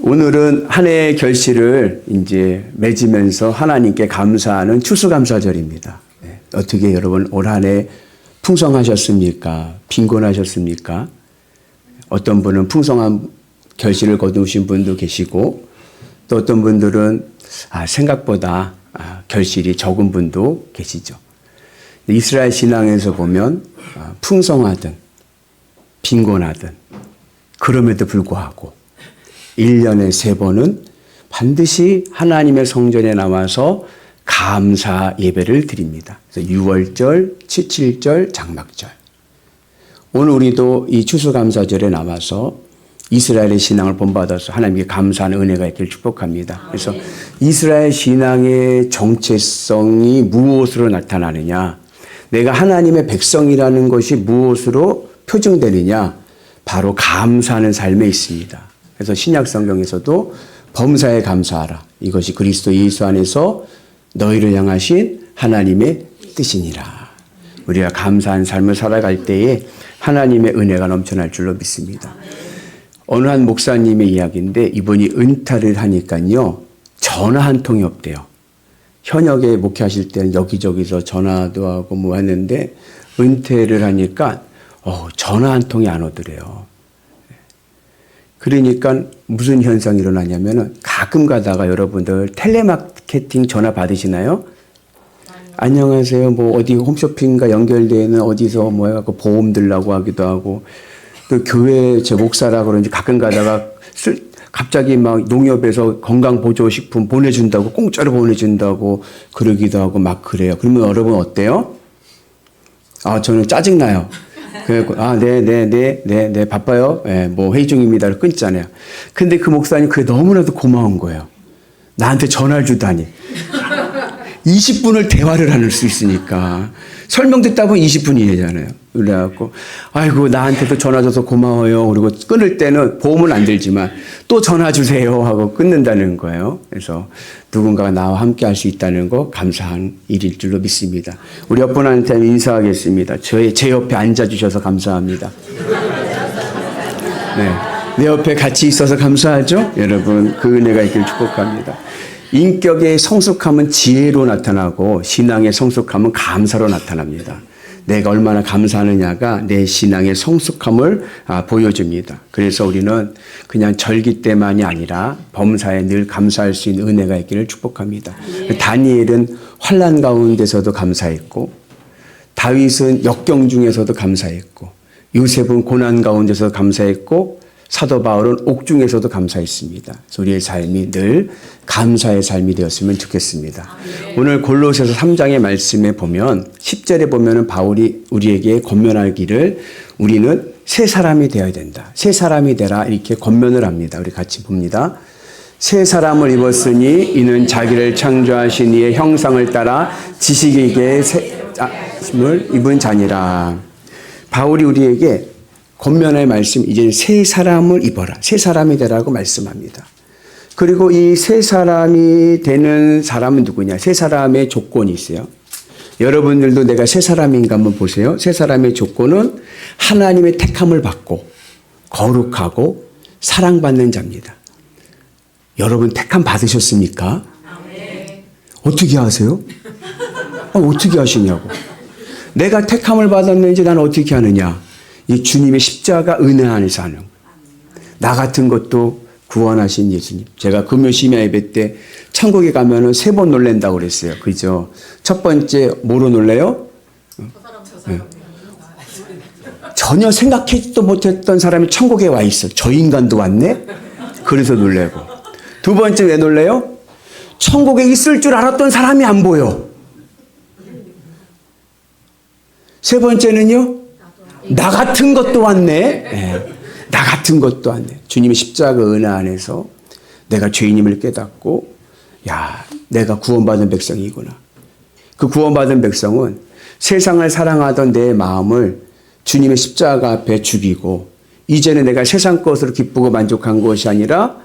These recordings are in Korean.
오늘은 한 해의 결실을 이제 맺으면서 하나님께 감사하는 추수감사절입니다. 네, 어떻게 여러분 올 한 해 풍성하셨습니까? 빈곤하셨습니까? 어떤 분은 풍성한 결실을 거두신 분도 계시고 또 어떤 분들은 아, 생각보다 아, 결실이 적은 분도 계시죠. 이스라엘 신앙에서 보면 아, 풍성하든 빈곤하든 그럼에도 불구하고 1년에 세 번은 반드시 하나님의 성전에 나와서 감사 예배를 드립니다. 그래서 6월절, 7칠절, 장막절. 오늘 우리도 이 추수감사절에 나와서 이스라엘의 신앙을 본받아서 하나님께 감사하는 은혜가 있기를 축복합니다. 그래서 이스라엘 신앙의 정체성이 무엇으로 나타나느냐? 내가 하나님의 백성이라는 것이 무엇으로 표정되느냐? 바로 감사하는 삶에 있습니다. 그래서 신약 성경에서도 범사에 감사하라. 이것이 그리스도 예수 안에서 너희를 향하신 하나님의 뜻이니라. 우리가 감사한 삶을 살아갈 때에 하나님의 은혜가 넘쳐날 줄로 믿습니다. 어느 한 목사님의 이야기인데 이분이 은퇴를 하니까요. 전화 한 통이 없대요. 현역에 목회하실 때는 여기저기서 전화도 하고 뭐 했는데 은퇴를 하니까 어, 전화 한 통이 안 오더래요. 그러니까 무슨 현상이 일어나냐면은 가끔 가다가 여러분들 텔레마케팅 전화 받으시나요? 안녕하세요. 뭐 어디 홈쇼핑과 연결되어 있는 어디서 뭐 해갖고 보험 들라고 하기도 하고 그 교회 제 목사라 그런지 가끔 가다가 쓸, 갑자기 막 농협에서 건강보조식품 보내준다고 공짜로 보내준다고 그러기도 하고 막 그래요. 그러면 여러분 어때요? 아 저는 짜증 나요. 그래갖고 아, 네, 네, 네, 네, 네, 바빠요. 예, 뭐 회의 중입니다를 끊잖아요. 근데 그 목사님 그게 너무나도 고마운 거예요. 나한테 전화를 주다니. 20분을 대화를 하는 수 있으니까. 설명 듣다 보면 20분이 되잖아요. 그래갖고, 아이고, 나한테도 전화 줘서 고마워요. 그리고 끊을 때는 보험은 안 들지만 또 전화 주세요 하고 끊는다는 거예요. 그래서 누군가가 나와 함께 할 수 있다는 거 감사한 일일 줄로 믿습니다. 우리 옆분한테 인사하겠습니다. 저의, 제 옆에 앉아주셔서 감사합니다. 네. 내 옆에 같이 있어서 감사하죠? 여러분, 그 은혜가 있길 축복합니다. 인격의 성숙함은 지혜로 나타나고 신앙의 성숙함은 감사로 나타납니다. 내가 얼마나 감사하느냐가 내 신앙의 성숙함을 아, 보여줍니다. 그래서 우리는 그냥 절기 때만이 아니라 범사에 늘 감사할 수 있는 은혜가 있기를 축복합니다. 다니엘은 환란 가운데서도 감사했고 다윗은 역경 중에서도 감사했고 요셉은 고난 가운데서 감사했고 사도 바울은 옥중에서도 감사했습니다. 우리의 삶이 늘 감사의 삶이 되었으면 좋겠습니다. 오늘 골로새서 3장의 말씀에 보면 10절에 보면은 바울이 우리에게 권면하기를 우리는 새 사람이 되어야 된다. 새 사람이 되라 이렇게 권면을 합니다. 우리 같이 봅니다. 새 사람을 입었으니 이는 자기를 창조하신 이의 형상을 따라 지식에게 새을 입은 자니라. 바울이 우리에게 권면의 말씀 이제 새 사람을 입어라. 새 사람이 되라고 말씀합니다. 그리고 이 새 사람이 되는 사람은 누구냐? 새 사람의 조건이 있어요. 여러분들도 내가 새 사람인가 한번 보세요. 새 사람의 조건은 하나님의 택함을 받고 거룩하고 사랑받는 자입니다. 여러분 택함 받으셨습니까? 어떻게 하세요? 아, 어떻게 하시냐고. 내가 택함을 받았는지 나는 어떻게 하느냐? 이 주님의 십자가 은혜 안에서 하는 나 같은 것도 구원하신 예수님. 제가 금요 심야 예배 때 천국에 가면은 세 번 놀랜다고 그랬어요. 그죠? 첫 번째 뭐로 놀래요? 네. 전혀 생각하지도 못했던 사람이 천국에 와 있어. 저 인간도 왔네? 그래서 놀래고. 두 번째 왜 놀래요? 천국에 있을 줄 알았던 사람이 안 보여. 세 번째는요? 나 같은 것도 왔네. 네. 나 같은 것도 왔네. 주님의 십자가 은혜 안에서 내가 죄인임을 깨닫고, 야, 내가 구원받은 백성이구나. 그 구원받은 백성은 세상을 사랑하던 내 마음을 주님의 십자가 앞에 죽이고, 이제는 내가 세상 것으로 기쁘고 만족한 것이 아니라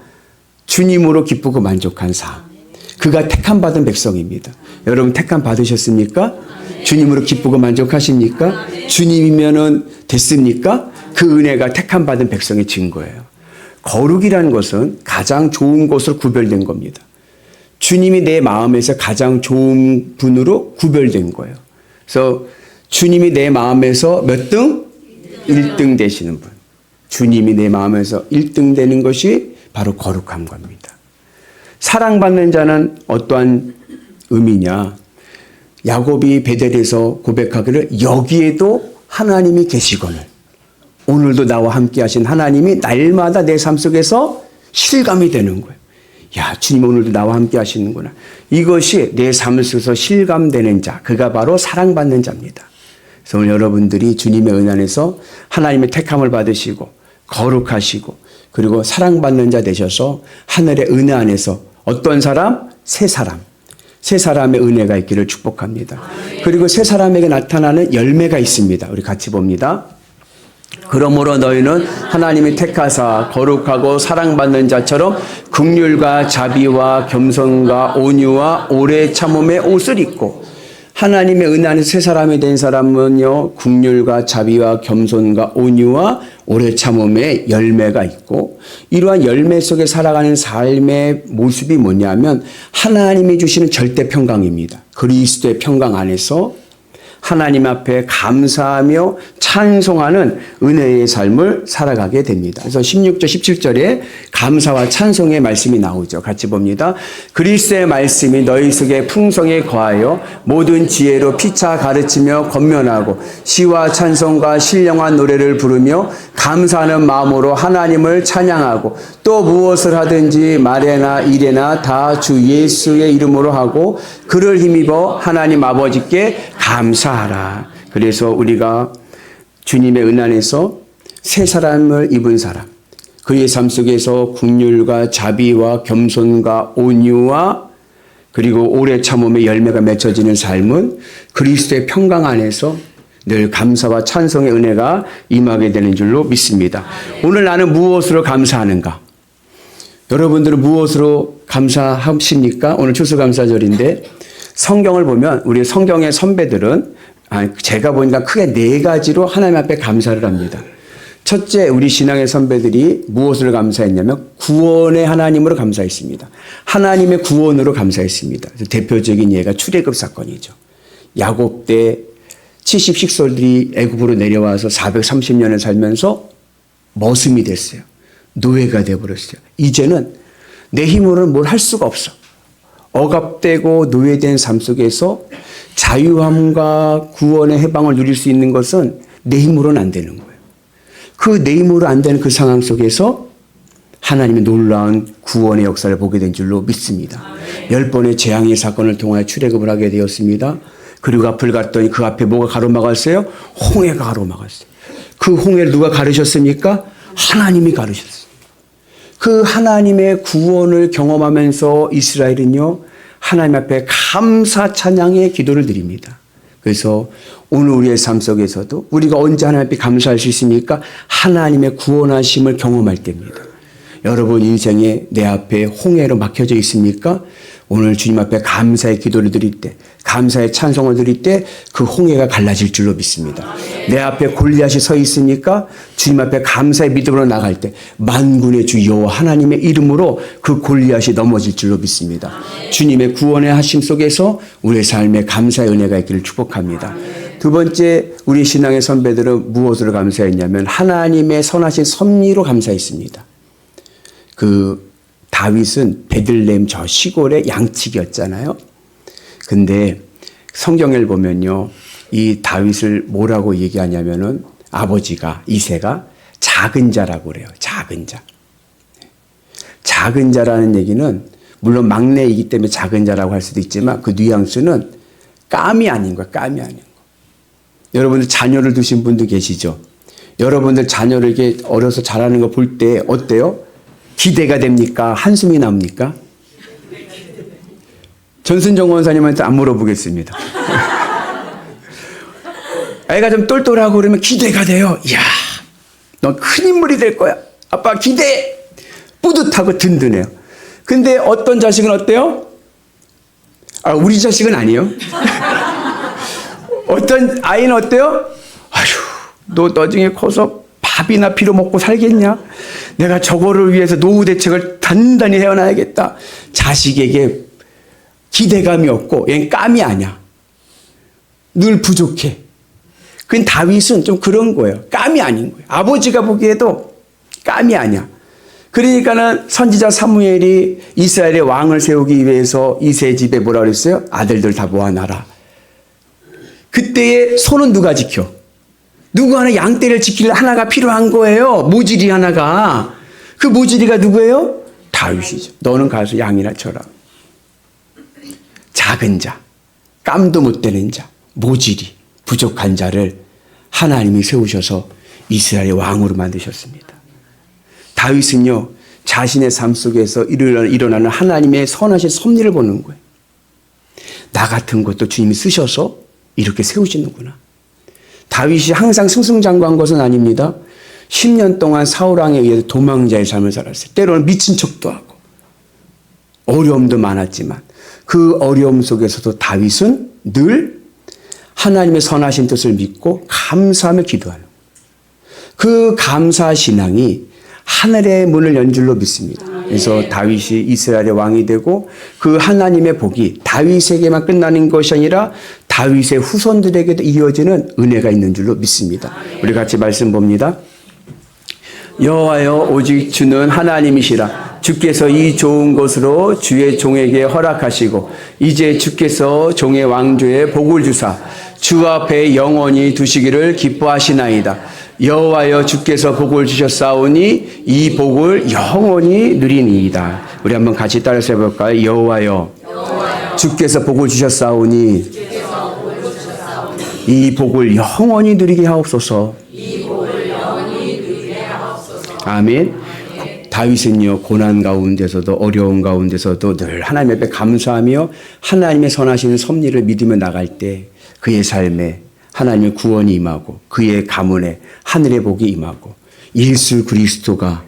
주님으로 기쁘고 만족한 삶. 그가 택함 받은 백성입니다. 여러분 택함 받으셨습니까? 주님으로 기쁘고 만족하십니까? 주님이면은 됐습니까? 그 은혜가 택함 받은 백성의 증거예요. 거룩이라는 것은 가장 좋은 곳으로 구별된 겁니다. 주님이 내 마음에서 가장 좋은 분으로 구별된 거예요. 그래서 주님이 내 마음에서 몇 등? 1등 되시는 분. 주님이 내 마음에서 1등 되는 것이 바로 거룩한 겁니다. 사랑받는 자는 어떠한 의미냐? 야곱이 베델에서 고백하기를 여기에도 하나님이 계시거늘 오늘도 나와 함께 하신 하나님이 날마다 내 삶 속에서 실감이 되는 거예요. 야, 주님 오늘도 나와 함께 하시는구나. 이것이 내 삶 속에서 실감되는 자, 그가 바로 사랑받는 자입니다. 그래서 오늘 여러분들이 주님의 은 안에서 하나님의 택함을 받으시고 거룩하시고 그리고 사랑받는 자 되셔서 하늘의 은혜 안에서 어떤 사람? 새 사람. 새 사람의 은혜가 있기를 축복합니다. 그리고 새 사람에게 나타나는 열매가 있습니다. 우리 같이 봅니다. 그러므로 너희는 하나님이 택하사 거룩하고 사랑받는 자처럼 극률과 자비와 겸손과 온유와 오래 참음의 옷을 입고 하나님의 은혜 안에 새 사람이 된 사람은요 국률과 자비와 겸손과 온유와 오래 참음의 열매가 있고 이러한 열매 속에 살아가는 삶의 모습이 뭐냐면 하나님이 주시는 절대 평강입니다. 그리스도의 평강 안에서 하나님 앞에 감사하며 찬송하는 은혜의 삶을 살아가게 됩니다. 그래서 16절, 17절에 감사와 찬송의 말씀이 나오죠. 같이 봅니다. 그리스의 말씀이 너희 속에 풍성에 거하여 모든 지혜로 피차 가르치며 권면하고 시와 찬송과 신령한 노래를 부르며 감사하는 마음으로 하나님을 찬양하고 또 무엇을 하든지 말에나 일에나 다 주 예수의 이름으로 하고 그를 힘입어 하나님 아버지께 감사하라. 그래서 우리가 주님의 은 안에서 새 사람을 입은 사람, 그의 삶 속에서 국률과 자비와 겸손과 온유와 그리고 오래 참음의 열매가 맺혀지는 삶은 그리스도의 평강 안에서 늘 감사와 찬송의 은혜가 임하게 되는 줄로 믿습니다. 오늘 나는 무엇으로 감사하는가? 여러분들은 무엇으로 감사하십니까? 오늘 추수감사절인데 성경을 보면 우리 성경의 선배들은 제가 보니까 크게 네 가지로 하나님 앞에 감사를 합니다. 첫째, 우리 신앙의 선배들이 무엇을 감사했냐면 구원의 하나님으로 감사했습니다. 하나님의 구원으로 감사했습니다. 대표적인 예가 출애굽 사건이죠. 야곱 때 70식솔들이 애굽으로 내려와서 430년을 살면서 머슴이 됐어요. 노예가 되어버렸어요. 이제는 내 힘으로는 뭘 할 수가 없어. 억압되고 노예된 삶 속에서 자유함과 구원의 해방을 누릴 수 있는 것은 내 힘으로는 안 되는 거예요. 그 내 힘으로 안 되는 그 상황 속에서 하나님의 놀라운 구원의 역사를 보게 된 줄로 믿습니다. 열 번의 재앙의 사건을 통하여 출애굽을 하게 되었습니다. 그리고 앞을 갔더니 그 앞에 뭐가 가로막았어요? 홍해가 가로막았어요. 그 홍해를 누가 가르셨습니까? 하나님이 가르셨어요. 그 하나님의 구원을 경험하면서 이스라엘은요, 하나님 앞에 감사 찬양의 기도를 드립니다. 그래서 오늘 우리의 삶 속에서도 우리가 언제 하나님 앞에 감사할 수 있습니까? 하나님의 구원하심을 경험할 때입니다. 여러분 인생에 내 앞에 홍해로 막혀져 있습니까? 오늘 주님 앞에 감사의 기도를 드릴 때, 감사의 찬송을 드릴 때 그 홍해가 갈라질 줄로 믿습니다. 내 앞에 골리앗이 서 있으니까 주님 앞에 감사의 믿음으로 나갈 때 만군의 주 여호와 하나님의 이름으로 그 골리앗이 넘어질 줄로 믿습니다. 주님의 구원의 하심 속에서 우리의 삶에 감사의 은혜가 있기를 축복합니다. 두 번째 우리 신앙의 선배들은 무엇으로 감사했냐면 하나님의 선하신 섭리로 감사했습니다. 그 다윗은 베들레헴 저 시골의 양치기였잖아요. 근데 성경을 보면요. 이 다윗을 뭐라고 얘기하냐면은 아버지가 이세가 작은 자라고 그래요. 작은 자. 작은 자라는 얘기는 물론 막내이기 때문에 작은 자라고 할 수도 있지만 그 뉘앙스는 깜이 아닌 거야. 깜이 아닌 거. 여러분들 자녀를 두신 분도 계시죠. 여러분들 자녀를 이렇게 어려서 자라는 거 볼 때 어때요? 기대가 됩니까? 한숨이 납니까? 전순정 원사님한테 안 물어보겠습니다. 애가 좀 똘똘하고 그러면 기대가 돼요. 이야, 너큰 인물이 될 거야. 아빠 기대! 뿌듯하고 든든해요. 근데 어떤 자식은 어때요? 아, 우리 자식은 아니에요. 어떤 아이는 어때요? 아휴, 너 나중에 커서 밥이나 피로 먹고 살겠냐? 내가 저거를 위해서 노후 대책을 단단히 해놔야겠다. 자식에게 기대감이 없고 얘는 깜이 아니야. 늘 부족해. 그건 다윗은 좀 그런 거예요. 깜이 아닌 거예요. 아버지가 보기에도 깜이 아니야. 그러니까는 선지자 사무엘이 이스라엘의 왕을 세우기 위해서 이세 집에 뭐라 그랬어요? 아들들 다 모아놔라. 그때의 손은 누가 지켜? 누구 하나 양떼를 지킬 하나가 필요한 거예요. 모질이 하나가. 그 모질이가 누구예요? 다윗이죠. 너는 가서 양이나 쳐라. 작은 자, 깜도 못 되는 자, 모질이, 부족한 자를 하나님이 세우셔서 이스라엘의 왕으로 만드셨습니다. 다윗은요, 자신의 삶 속에서 일어나는 하나님의 선하신 섭리를 보는 거예요. 나 같은 것도 주님이 쓰셔서 이렇게 세우시는구나. 다윗이 항상 승승장구한 것은 아닙니다. 10년 동안 사울왕에 의해서 도망자의 삶을 살았어요. 때로는 미친 척도 하고 어려움도 많았지만 그 어려움 속에서도 다윗은 늘 하나님의 선하신 뜻을 믿고 감사하며 기도하는 그 감사 신앙이 하늘의 문을 연 줄로 믿습니다. 그래서 다윗이 이스라엘의 왕이 되고 그 하나님의 복이 다윗에게만 끝나는 것이 아니라 다윗의 후손들에게도 이어지는 은혜가 있는 줄로 믿습니다. 우리 같이 말씀 봅니다. 여호와여 오직 주는 하나님이시라 주께서 이 좋은 것으로 주의 종에게 허락하시고 이제 주께서 종의 왕조에 복을 주사 주 앞에 영원히 두시기를 기뻐하시나이다. 여호와여 주께서 복을 주셨사오니 이 복을 영원히 누리니이다. 우리 한번 같이 따라서 해볼까요? 여호와여 주께서 복을 주셨사오니 이 복을 영원히 누리게 하옵소서. 아멘. 다윗은요 고난 가운데서도 어려운 가운데서도 늘 하나님 앞에 감사하며 하나님의 선하시는 섭리를 믿으며 나갈 때 그의 삶에 하나님의 구원이 임하고 그의 가문에 하늘의 복이 임하고 예수 그리스도가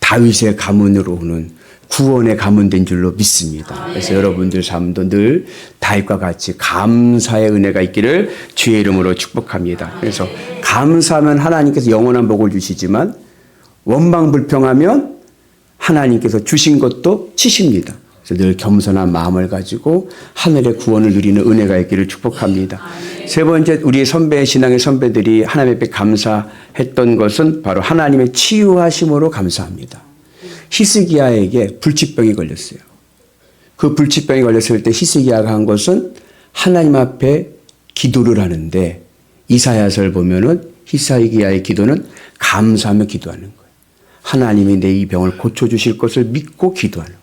다윗의 가문으로 오는 구원의 가문 된 줄로 믿습니다. 그래서 여러분들 삶도 늘 다윗과 같이 감사의 은혜가 있기를 주의 이름으로 축복합니다. 그래서 감사하면 하나님께서 영원한 복을 주시지만 원망 불평하면 하나님께서 주신 것도 치십니다. 그래서 늘 겸손한 마음을 가지고 하늘의 구원을 누리는 은혜가 있기를 축복합니다. 세 번째 우리의 선배 신앙의 선배들이 하나님 앞에 감사했던 것은 바로 하나님의 치유하심으로 감사합니다. 히스기야에게 불치병이 걸렸어요. 그 불치병이 걸렸을 때 히스기야가 한 것은 하나님 앞에 기도를 하는데 이사야서를 보면은 히스기야의 기도는 감사하며 기도하는 거예요. 하나님이 내 이 병을 고쳐주실 것을 믿고 기도하는.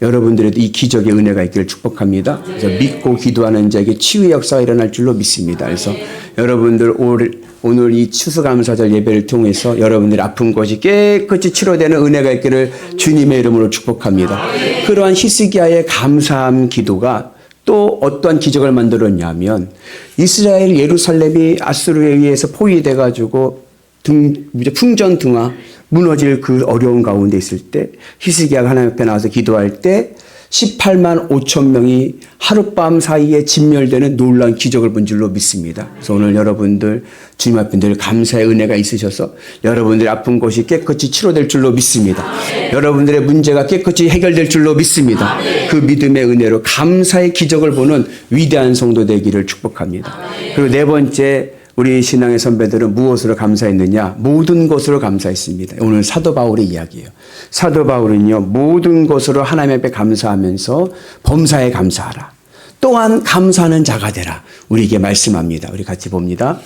여러분들에도 이 기적의 은혜가 있기를 축복합니다. 그래서 믿고 기도하는 자에게 치유의 역사가 일어날 줄로 믿습니다. 그래서 여러분들 올, 오늘 이 추수감사절 예배를 통해서 여러분들의 아픈 것이 깨끗이 치료되는 은혜가 있기를 주님의 이름으로 축복합니다. 그러한 히스기야의 감사함 기도가 또 어떠한 기적을 만들었냐면 이스라엘 예루살렘이 아수르에 의해서 포위돼 가지고 등 풍전 등화 무너질 그 어려운 가운데 있을 때 히스기야가 하나님 앞에 나와서 기도할 때 18만 5천 명이 하룻밤 사이에 진멸되는 놀라운 기적을 본 줄로 믿습니다. 그래서 오늘 여러분들 주님 앞에 늘 감사의 은혜가 있으셔서 여러분들의 아픈 것이 깨끗이 치료될 줄로 믿습니다. 여러분들의 문제가 깨끗이 해결될 줄로 믿습니다. 그 믿음의 은혜로 감사의 기적을 보는 위대한 성도 되기를 축복합니다. 그리고 네 번째 우리 신앙의 선배들은 무엇으로 감사했느냐? 모든 것으로 감사했습니다. 오늘 사도 바울의 이야기예요. 사도 바울은요, 모든 것으로 하나님 앞에 감사하면서 범사에 감사하라. 또한 감사하는 자가 되라. 우리에게 말씀합니다. 우리 같이 봅니다.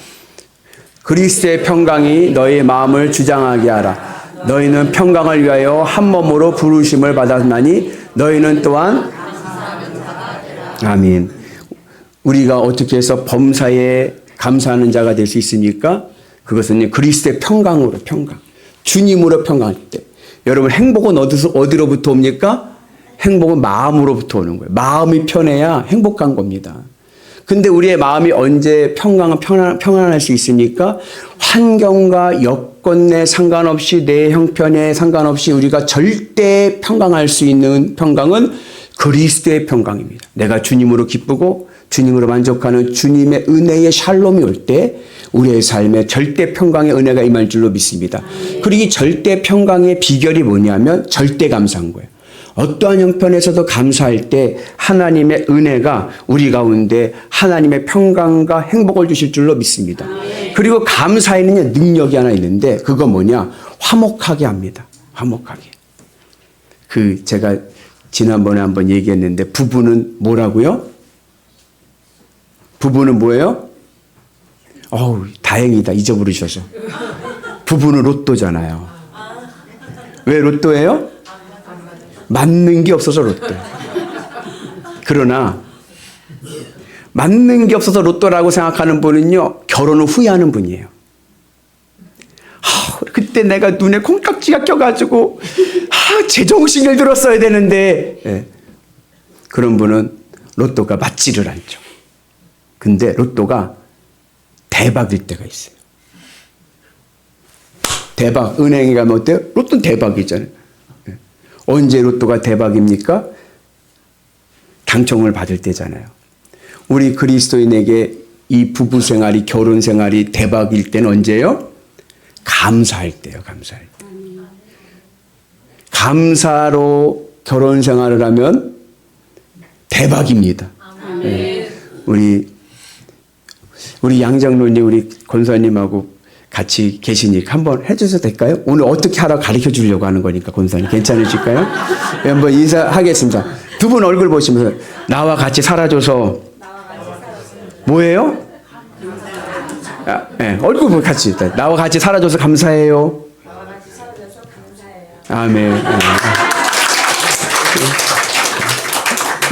그리스도의 평강이 너의 마음을 주장하게 하라. 너희는 평강을 위하여 한 몸으로 부르심을 받았나니 너희는 또한 아멘. 우리가 어떻게 해서 범사에 감사하는 자가 될 수 있습니까? 그것은 그리스도의 평강으로 평강. 주님으로 평강할 때. 여러분 행복은 어디서 어디로부터 옵니까? 행복은 마음으로부터 오는 거예요. 마음이 편해야 행복한 겁니다. 근데 우리의 마음이 언제 평강, 평안, 평안할 수 있습니까? 환경과 여건에 상관없이 내 형편에 상관없이 우리가 절대 평강할 수 있는 평강은 그리스도의 평강입니다. 내가 주님으로 기쁘고 주님으로 만족하는 주님의 은혜의 샬롬이 올 때 우리의 삶에 절대 평강의 은혜가 임할 줄로 믿습니다. 그리고 이 절대 평강의 비결이 뭐냐면 절대 감사한 거예요. 어떠한 형편에서도 감사할 때 하나님의 은혜가 우리 가운데 하나님의 평강과 행복을 주실 줄로 믿습니다. 그리고 감사에는 능력이 하나 있는데 그거 뭐냐? 화목하게 합니다. 화목하게. 그 제가 지난번에 한번 얘기했는데 부부는 뭐라고요? 부부는 뭐예요? 어우, 다행이다. 잊어버리셔서. 부부는 로또잖아요. 왜 로또예요? 맞는 게 없어서 로또. 그러나 맞는 게 없어서 로또라고 생각하는 분은요 결혼을 후회하는 분이에요. 하, 그때 내가 눈에 콩깍지가 껴가지고 하, 제정신을 들었어야 되는데 예. 그런 분은 로또가 맞지를 않죠. 근데 로또가 대박일 때가 있어요. 대박 은행에 가면 어때요? 로또는 대박이잖아요. 예. 언제 로또가 대박입니까? 당첨을 받을 때잖아요. 우리 그리스도인에게 이 부부 생활이 결혼 생활이 대박일 때는 언제요? 감사할 때요, 감사할 때. 감사로 결혼 생활을 하면 대박입니다. 예. 우리 우리 양장로님 우리 권사님하고 같이 계시니까 한번 해주셔도 될까요? 오늘 어떻게 하라 가르쳐 주려고 하는 거니까 권사님 괜찮으실까요? 예, 한번 인사하겠습니다. 두 분 얼굴 보시면서 나와 같이 살아줘서 뭐예요? 아, 네, 얼굴 보고 같이 나와 같이 살아줘서 감사해요. 아멘. 아.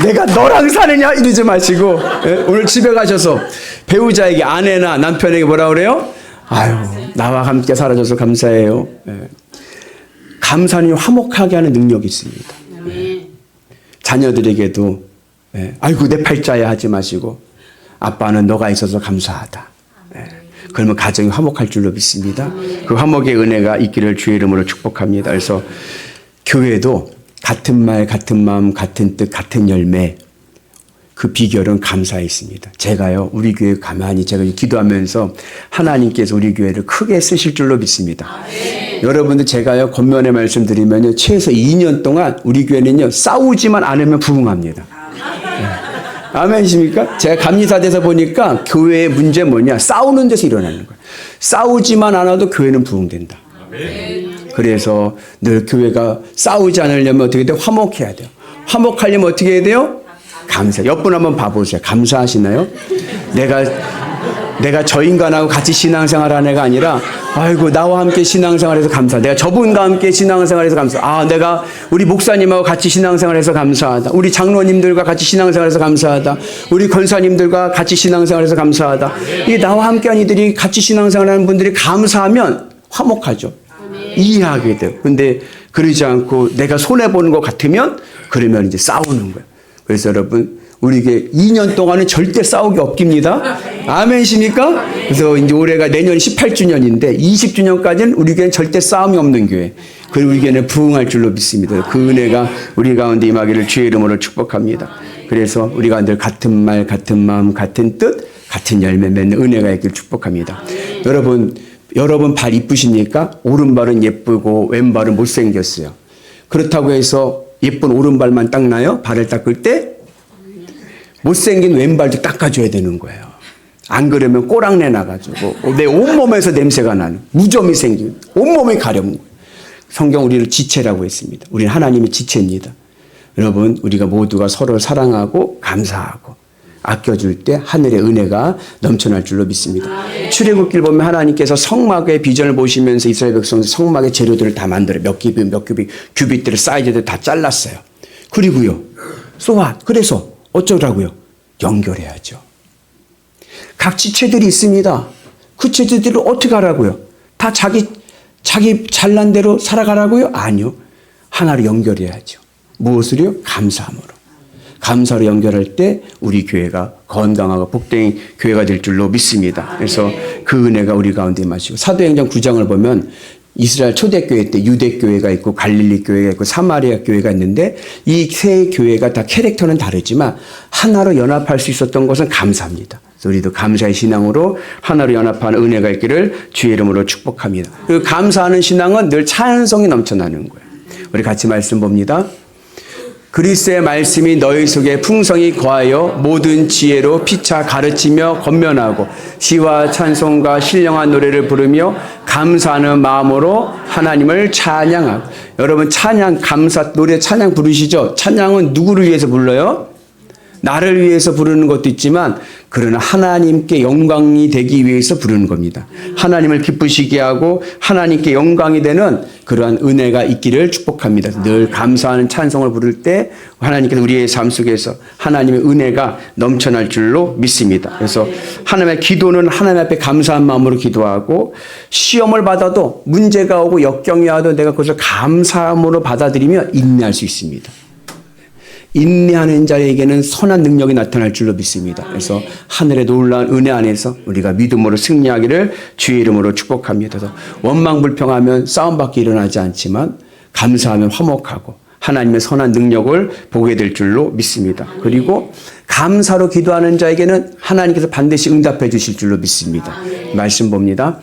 내가 너랑 사느냐 이러지 마시고 예, 오늘 집에 가셔서 배우자에게 아내나 남편에게 뭐라 그래요? 아유 나와 함께 살아줘서 감사해요. 예. 감사는 화목하게 하는 능력이 있습니다. 예. 자녀들에게도 예, 아이고 내 팔자야 하지 마시고 아빠는 너가 있어서 감사하다. 예. 그러면 가정이 화목할 줄로 믿습니다. 그 화목의 은혜가 있기를 주의 이름으로 축복합니다. 그래서 교회도 같은 말, 같은 마음, 같은 뜻, 같은 열매. 그 비결은 감사에 있습니다. 제가요, 우리 교회 가만히 제가 기도하면서 하나님께서 우리 교회를 크게 쓰실 줄로 믿습니다. 여러분들 제가요, 겉면에 말씀드리면 최소 2년 동안 우리 교회는요, 싸우지만 않으면 부흥합니다. 네. 아멘이십니까? 제가 감리사돼서 보니까 교회의 문제 뭐냐? 싸우는 데서 일어나는 거예요. 싸우지만 않아도 교회는 부흥된다. 그래서 늘 교회가 싸우지 않으려면 어떻게 돼요? 화목해야 돼요. 화목하려면 어떻게 해야 돼요? 감사. 옆분 한번 봐보세요. 감사하시나요? 내가 내가 저 인간하고 같이 신앙생활하는 애가 아니라 아이고 나와 함께 신앙생활해서 감사. 내가 저분과 함께 신앙생활해서 감사. 아 내가 우리 목사님하고 같이 신앙생활해서 감사하다. 우리 장로님들과 같이 신앙생활해서 감사하다. 우리 권사님들과 같이 신앙생활해서 감사하다. 이 나와 함께한 이들이 같이 신앙생활하는 분들이 감사하면 화목하죠. 이해하게 돼요. 근데 그러지 않고 내가 손해 보는 것 같으면 그러면 이제 싸우는 거예요. 그래서 여러분 우리에게 2년 동안은 절대 싸우기 없깁니다. 아멘이십니까? 그래서 이제 올해가 내년 18주년인데 20주년까지는 우리 교회는 절대 싸움이 없는 교회. 그리고 우리 교회는 부흥할 줄로 믿습니다. 그 은혜가 우리 가운데 임하기를 주의 이름으로 축복합니다. 그래서 우리가 늘 같은 말, 같은 마음, 같은 뜻, 같은 열매 맺는 은혜가 있기를 축복합니다. 여러분, 여러분 발 이쁘십니까? 오른발은 예쁘고 왼발은 못생겼어요. 그렇다고 해서 예쁜 오른발만 닦나요? 발을 닦을 때 못생긴 왼발도 닦아줘야 되는 거예요. 안 그러면 꼬랑내 나가지고 내 온몸에서 냄새가 나는 무좀이 생기고 온몸이 가려운 거예요. 성경 우리를 지체라고 했습니다. 우리는 하나님의 지체입니다. 여러분 우리가 모두가 서로를 사랑하고 감사하고 아껴줄 때 하늘의 은혜가 넘쳐날 줄로 믿습니다. 출애굽길 보면 하나님께서 성막의 비전을 보시면서 이스라엘 백성 성막의 재료들을 다 만들어 몇 규빗 몇 규빗 규빗들을 사이즈들 다 잘랐어요. 그리고요. 소화 그래서 어쩌라고요? 연결해야죠. 각 지체들이 있습니다. 그 지체들을 어떻게 하라고요? 다 자기 자기 잘난 대로 살아가라고요? 아니요. 하나로 연결해야죠. 무엇을요? 감사함으로. 감사로 연결할 때 우리 교회가 건강하고 복된 교회가 될 줄로 믿습니다. 그래서 그 은혜가 우리 가운데 마시고 사도행전 9장을 보면 이스라엘 초대교회 때 유대교회가 있고 갈릴리 교회가 있고 사마리아 교회가 있는데 이 세 교회가 다 캐릭터는 다르지만 하나로 연합할 수 있었던 것은 감사합니다. 그래서 우리도 감사의 신앙으로 하나로 연합하는 은혜가 있기를 주의 이름으로 축복합니다. 그 감사하는 신앙은 늘 찬성이 넘쳐나는 거예요. 우리 같이 말씀 봅니다. 그리스의 말씀이 너희 속에 풍성히 거하여 모든 지혜로 피차 가르치며 건면하고 시와 찬송과 신령한 노래를 부르며 감사하는 마음으로 하나님을 찬양하고 여러분 찬양 감사 노래 찬양 부르시죠? 찬양은 누구를 위해서 불러요? 나를 위해서 부르는 것도 있지만 그러나 하나님께 영광이 되기 위해서 부르는 겁니다. 하나님을 기쁘시게 하고 하나님께 영광이 되는 그러한 은혜가 있기를 축복합니다. 늘 감사하는 찬송을 부를 때 하나님께서 우리의 삶 속에서 하나님의 은혜가 넘쳐날 줄로 믿습니다. 그래서 하나님의 기도는 하나님 앞에 감사한 마음으로 기도하고 시험을 받아도 문제가 오고 역경이 와도 내가 그것을 감사함으로 받아들이며 인내할 수 있습니다. 인내하는 자에게는 선한 능력이 나타날 줄로 믿습니다. 그래서 하늘의 놀라운 은혜 안에서 우리가 믿음으로 승리하기를 주의 이름으로 축복합니다. 그래서 원망 불평하면 싸움밖에 일어나지 않지만 감사하면 화목하고 하나님의 선한 능력을 보게 될 줄로 믿습니다. 그리고 감사로 기도하는 자에게는 하나님께서 반드시 응답해 주실 줄로 믿습니다. 말씀 봅니다.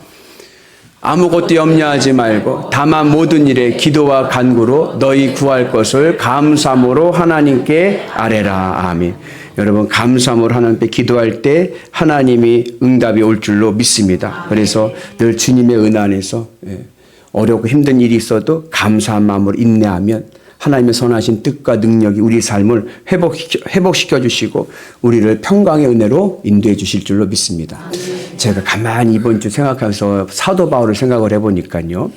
아무것도 염려하지 말고 다만 모든 일에 기도와 간구로 너희 구할 것을 감사함으로 하나님께 아뢰라. 아멘. 여러분 감사함으로 하나님께 기도할 때 하나님이 응답이 올 줄로 믿습니다. 그래서 늘 주님의 은혜 안에서 예, 어렵고 힘든 일이 있어도 감사한 마음으로 인내하면 하나님의 선하신 뜻과 능력이 우리 삶을 회복시켜, 회복시켜 주시고 우리를 평강의 은혜로 인도해 주실 줄로 믿습니다. 제가 가만히 이번 주 생각해서 사도 바울을 생각을 해보니까요.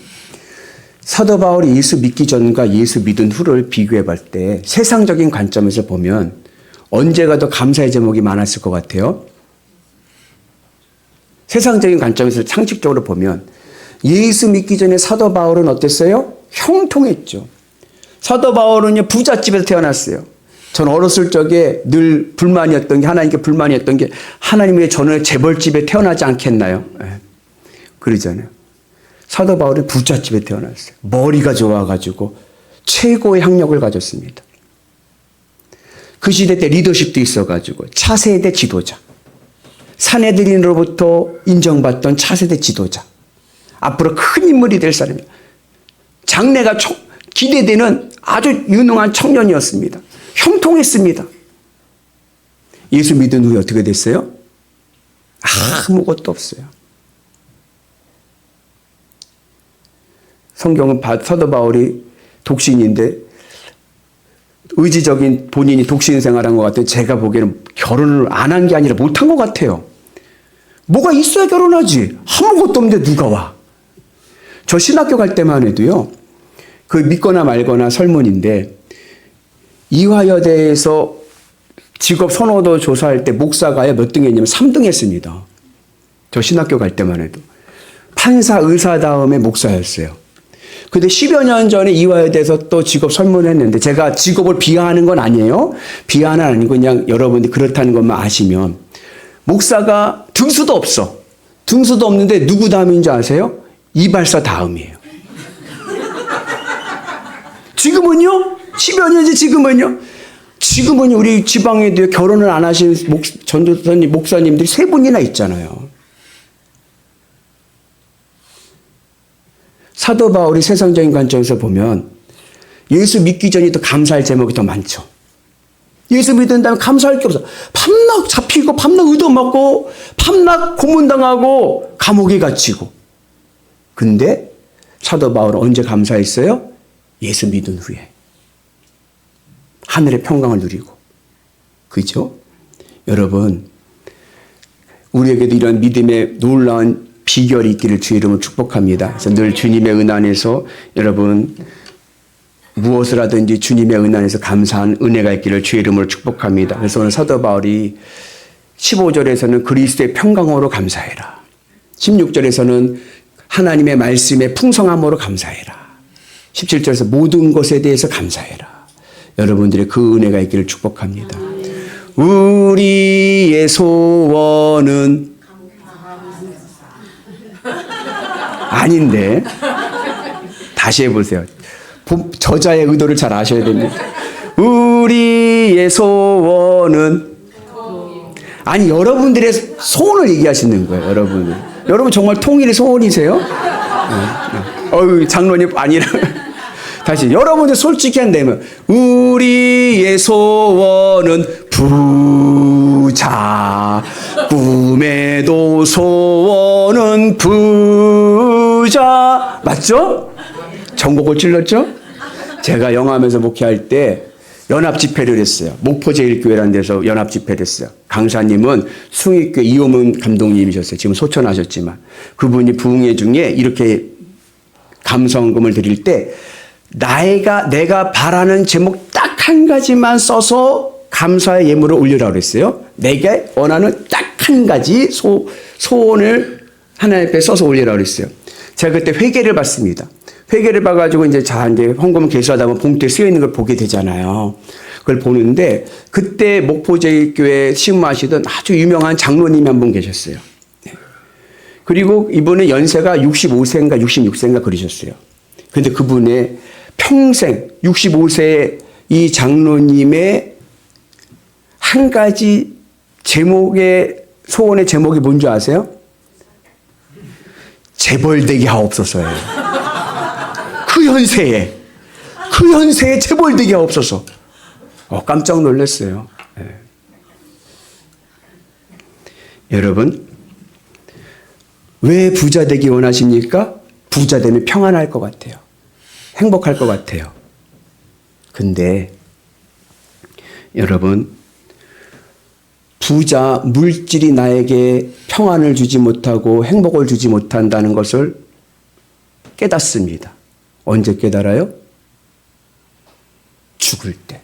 사도 바울이 예수 믿기 전과 예수 믿은 후를 비교해 볼 때 세상적인 관점에서 보면 언제가 더 감사의 제목이 많았을 것 같아요. 세상적인 관점에서 상식적으로 보면 예수 믿기 전에 사도 바울은 어땠어요? 형통했죠. 사도 바울은 부잣집에서 태어났어요. 전 어렸을 적에 늘 불만이었던 게 하나님께 불만이었던 게 하나님 왜 저는 재벌집에 태어나지 않겠나요? 네. 그러잖아요. 사도 바울은 부잣집에 태어났어요. 머리가 좋아가지고 최고의 학력을 가졌습니다. 그 시대 때 리더십도 있어가지고 차세대 지도자. 사내들인으로부터 인정받던 차세대 지도자. 앞으로 큰 인물이 될 사람이에요. 장래가 기대되는 아주 유능한 청년이었습니다. 형통했습니다. 예수 믿은 후에 어떻게 됐어요? 아무것도 없어요. 성경은 사도 바울이 독신인데 의지적인 본인이 독신 생활한 것 같아요. 제가 보기에는 결혼을 안 한 게 아니라 못한 것 같아요. 뭐가 있어야 결혼하지. 아무것도 없는데 누가 와. 저 신학교 갈 때만 해도요. 그 믿거나 말거나 설문인데 이화여대에서 직업 선호도 조사할 때 목사가요 몇 등 했냐면 3등 했습니다. 저 신학교 갈 때만 해도. 판사, 의사 다음에 목사였어요. 근데 10여 년 전에 이화여대에서 또 직업 설문했는데 제가 직업을 비하하는 건 아니에요. 비하는 아니고 그냥 여러분이 그렇다는 것만 아시면 목사가 등수도 없어. 등수도 없는데 누구 다음인 줄 아세요? 이발사 다음이에요. 지금은요? 10여 년지 지금은요? 지금은 우리 지방에도 결혼을 안 하신 목, 전도사님, 목사님들이 세 분이나 있잖아요. 사도 바울이 세상적인 관점에서 보면 예수 믿기 전이 더 감사할 제목이 더 많죠. 예수 믿은 다음에 감사할 게 없어. 밤낮 잡히고, 밤낮 의도먹고, 밤낮 고문당하고, 감옥에 갇히고. 근데 사도 바울은 언제 감사했어요? 예수 믿은 후에. 하늘의 평강을 누리고. 그죠? 여러분, 우리에게도 이런 믿음의 놀라운 비결이 있기를 주의 이름으로 축복합니다. 그래서 늘 주님의 은 안에서 여러분 무엇을 하든지 주님의 은 안에서 감사한 은혜가 있기를 주의 이름으로 축복합니다. 그래서 오늘 사도 바울이 15절에서는 그리스도의 평강으로 감사해라. 16절에서는 하나님의 말씀의 풍성함으로 감사해라. 17절에서 모든 것에 대해서 감사해라. 여러분들의 그 은혜가 있기를 축복합니다. 우리의 소원은 아닌데 다시 해보세요. 보- 저자의 의도를 잘 아셔야 됩니다. 우리의 소원은 아니 여러분들의 소원을 얘기하시는 거예요. 여러분은 여러분 정말 통일의 소원이세요? 네, 네. 어유 장로님 아니라 다시 여러분들 솔직히 한다면 우리의 소원은 부자 꿈에도 소원은 부자 맞죠? 전곡을 찔렀죠? 제가 영암에서 목회할 때 연합 집회를 했어요. 목포 제일교회라는 데서 연합 집회를 했어요. 강사님은 숭익교 이호문 감독님이셨어요. 지금 소천하셨지만 그분이 부흥회 중에 이렇게 감성금을 드릴 때 나이가 내가 바라는 제목 딱 한 가지만 써서 감사의 예물을 올리라고 그랬어요. 내가 원하는 딱 한 가지 소, 소원을 하나님 앞에 써서 올리라고 그랬어요. 제가 그때 회계를 받습니다. 회계를 봐가지고 이제 자, 이제 헌금 개수하다 보면 봉투에 쓰여 있는 걸 보게 되잖아요. 그걸 보는데 그때 목포제일교회 시무하시던 아주 유명한 장로님이 한 분 계셨어요. 그리고 이분은 연세가 65세인가 66세인가 그러셨어요. 근데 그분의 평생 65세의 이 장로님의 한 가지 제목의 소원의 제목이 뭔지 아세요? 재벌되게 하옵소서예요. 그 현세에 그 현세에 재벌되게 하옵소서. 어, 깜짝 놀랐어요. 예. 여러분 왜 부자 되기 원하십니까? 부자 되면 평안할 것 같아요. 행복할 것 같아요. 근데 여러분 부자 물질이 나에게 평안을 주지 못하고 행복을 주지 못한다는 것을 깨닫습니다. 언제 깨달아요? 죽을 때.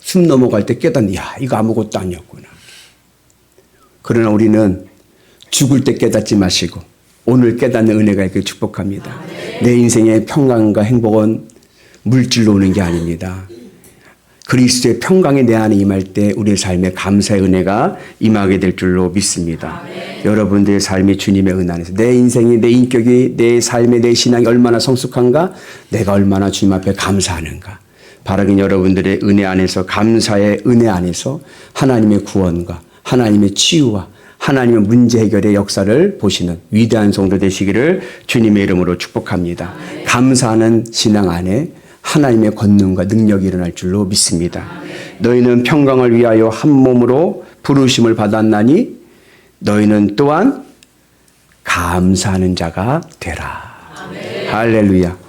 숨 넘어갈 때 깨닫는, 야, 이거 아무것도 아니었구나. 그러나 우리는 죽을 때 깨닫지 마시고 오늘 깨닫는 은혜가 있길 축복합니다. 내 인생의 평강과 행복은 물질로 오는 게 아닙니다. 그리스도의 평강이 내 안에 임할 때 우리의 삶에 감사의 은혜가 임하게 될 줄로 믿습니다. 여러분들의 삶이 주님의 은혜 안에서 내 인생이 내 인격이 내 삶의 내 신앙이 얼마나 성숙한가 내가 얼마나 주님 앞에 감사하는가 바라긴 여러분들의 은혜 안에서 감사의 은혜 안에서 하나님의 구원과 하나님의 치유와 하나님의 문제 해결의 역사를 보시는 위대한 성도 되시기를 주님의 이름으로 축복합니다. 감사하는 신앙 안에 하나님의 권능과 능력이 일어날 줄로 믿습니다. 너희는 평강을 위하여 한 몸으로 부르심을 받았나니 너희는 또한 감사하는 자가 되라. 할렐루야.